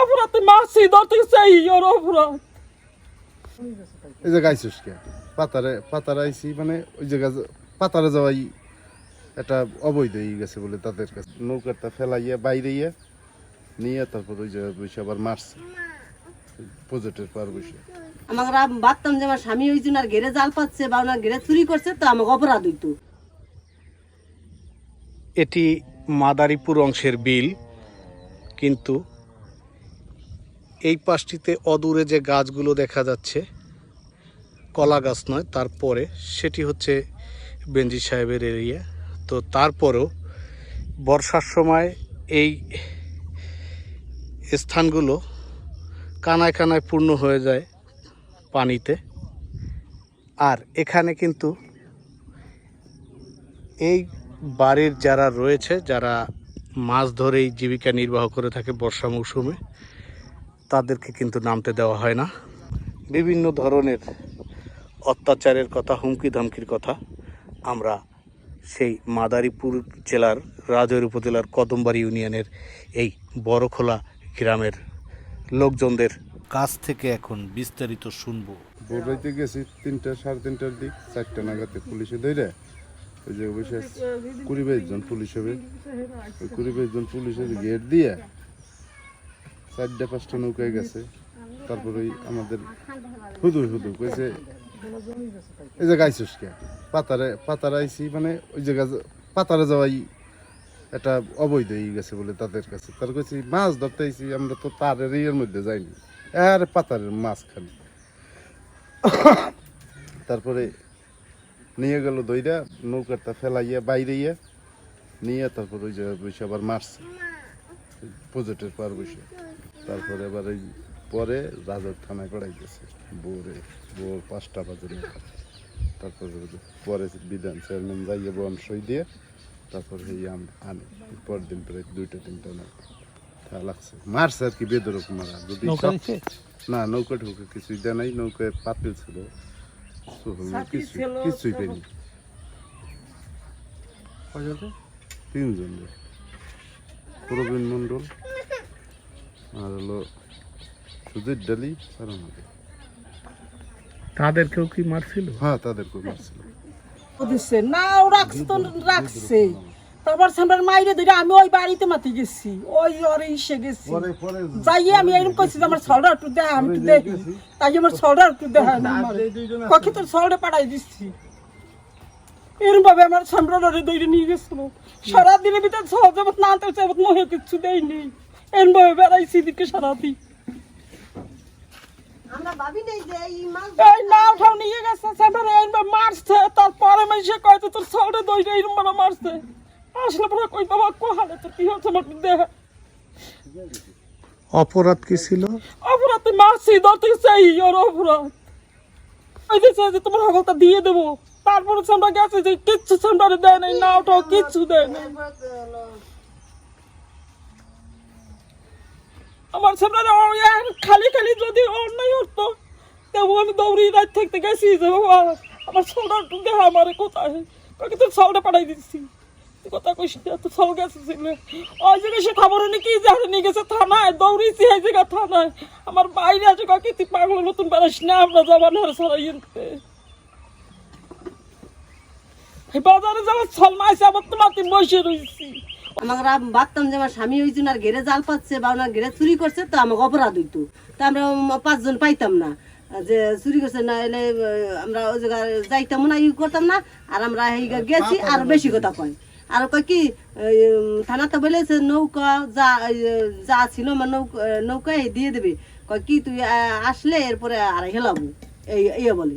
অপরাধ মাসি ধরতে চাই ওর অপরাধ। এই জায়গা আইসিস কে? পাতারে পাতারে আইসি মানে ওই জায়গা পাতারে যাওয়াই এটা অবৈধ হয়ে গেছে বলে তাদের কাছে। নৌকাটা ফেলাইয়া বাইরে ইয়ে নিয়ে তারপর ওই জায়গায় বসে আবার মারছে। প্রজেক্টের পার বসে। আমাকে ভাবতাম যে আমার স্বামী ওই জন্য আর ঘেরে জাল পাচ্ছে বা ওনার ঘেরে চুরি করছে তো আমাকে অপরাধ হইতো। এটি মাদারীপুর অংশের বিল কিন্তু এই পাশটিতে অদূরে যে গাছগুলো দেখা যাচ্ছে, কলা গাছ নয়, তারপরে সেটি হচ্ছে বেঞ্জি সাহেবের এরিয়া। তো তারপরেও বর্ষার সময় এই স্থানগুলো কানায় কানায় পূর্ণ হয়ে যায় পানিতে। আর এখানে কিন্তু এই বাড়ির যারা রয়েছে, যারা মাছ ধরেই জীবিকা নির্বাহ করে থাকে বর্ষা মৌসুমে তাদেরকে কিন্তু নামতে দেওয়া হয় না। বিভিন্ন ধরনের অত্যাচারের কথা হুমকি ধমকির কথা আমরা সেই মাদারীপুর জেলার, রাজৈর উপজেলার কদমবাড়ি ইউনিয়নের এই বড়খোলা গ্রামের লোকজনদের কাছ থেকে এখন বিস্তারিত শুনব। বোর্ডাইতে গেছি তিনটা, সাড়ে তিনটার দিক, চারটা নাগাতে পুলিশে ধরে ওই যে বসে কুড়ি বাইশ জন পুলিশ হবে। ওই কুড়ি বাইশ জন পুলিশের গেট দিয়ে চারটা, পাঁচটা নৌকায় গেছে। তারপরে আমাদের হুদু হুদু কইছে, এই জায়গা আইসিস কে? পাতারে পাতারে আইসি মানে ওই জায়গা পাতারে যাওয়াই এটা অবৈধ হয়ে গেছে বলে তাদের কাছে। তার কাছে মাছ ধরতে আইসি আমরা তো তারের ইয়ের মধ্যে যাইনি। আর পাতারের মাছ খালি তারপরে নিয়ে গেল দইটা নৌকাটা ফেলাইয়া বাইরে ইয়ে নিয়ে তারপর ওই জায়গায় বসে আবার মারছে। প্রজেক্টের পার বসে। তারপরে এবার ওই পরে রাজার থানায় কড়াই গেছে ভোরে ভোর পাঁচটা বাজে নাগাদ। তারপরে পরে বিধান চেয়ারম্যান যাইয়ে বন সই দিয়ে তারপর এই আম আনে পরদিন প্রায় দুইটা তিনটা নৌকা তা লাগছে। মারছে আর কি বেদরক মারা। যদি না নৌকা ঢুকে কিছুই দেয় নাই। নৌকায় পাতিল ছিল। না, কিছুই পেনি তিনজন। প্রবীণ মণ্ডল। আর হলো সুধীর ডালি আর তাদেরকেও কি মারছিল? হ্যাঁ তাদেরকে মারছিল। দিচ্ছে না ও রাখছে তো রাখছে। তারপর সামনের মাইরে ধরে আমি ওই বাড়িতে মাতি গেছি। ওই ওরে ইসে গেছি। পরে পরে যাইয়ে আমি এরকম করছি যে আমার ছলটা একটু দেখ আমি একটু দেখি। তাই আমার ছলটা একটু দেখায় না তোর ছলটা পাঠাই দিচ্ছি এরকম ভাবে আমার সামনে দইরে নিয়ে গেছিল। সারাদিনের ভিতরে যাবত না আনতে যাবত মহে কিচ্ছু দেয়নি। এরকম ভাবে বেড়াইছি দিকে সারাদিন। আমরা ভাবি নাই যে এই মাছ এই না উঠাও নিয়ে গেছে সামনে মারছে তারপরে কয়তো তোর মারছে। আসলে পরে কই বাবা কোহালে তোর কি হচ্ছে আমার একটু অপরাধ কি ছিল? অপরাধ ধরতে চাই ওর অপরাধ। ওই যে চাই যে তোমার দিয়ে দেবো। তারপরে আমরা গেছে যে কিচ্ছু সেন্টারে দেয় নাই না ওটাও কিচ্ছু দেয় নাই। আমার সেন্টারে খালি খালি যদি অন্যায় হতো তবু আমি দৌড়ি রাত থাকতে গেছি যে বাবা আমার একটু দেখা আমার কোথায়? কাকে তোর সোলটা পাঠাই দিচ্ছি কথা কইস না, তো সব গেছে ছিল ওই জায়গায় সে খবর হলে কি জানে নিয়ে গেছে থানায় দৌড়িয়েছি এই জায়গা থানায়। আমার বাইরে আছে কাকে তুই পাগল নতুন বেড়াস না আমরা যাবার না সারাই আনতে বাজারে যাওয়ার ছলমা আছে আবার তোমার তুই বসে রয়েছি আমাকে ভাবতাম যে আমার স্বামী ওই জন্য আর ঘেরে জাল পাচ্ছে বা ওনার ঘেরে চুরি করছে তো আমাকে অপরাধ হইতো। তো আমরা পাঁচজন পাইতাম না। যে চুরি করছে না এলে আমরা ওই জায়গায় যাইতাম না ই করতাম না আর আমরা এই গেছি আর বেশি কথা কয়। আর কয় কি উম, থানাতে বলেছে নৌকা যা যা ছিল আমার নৌকা নৌকায় দিয়ে দেবে। কয় কি তুই আসলে এরপরে আর হেলাবো। এই ইয়ে বলে।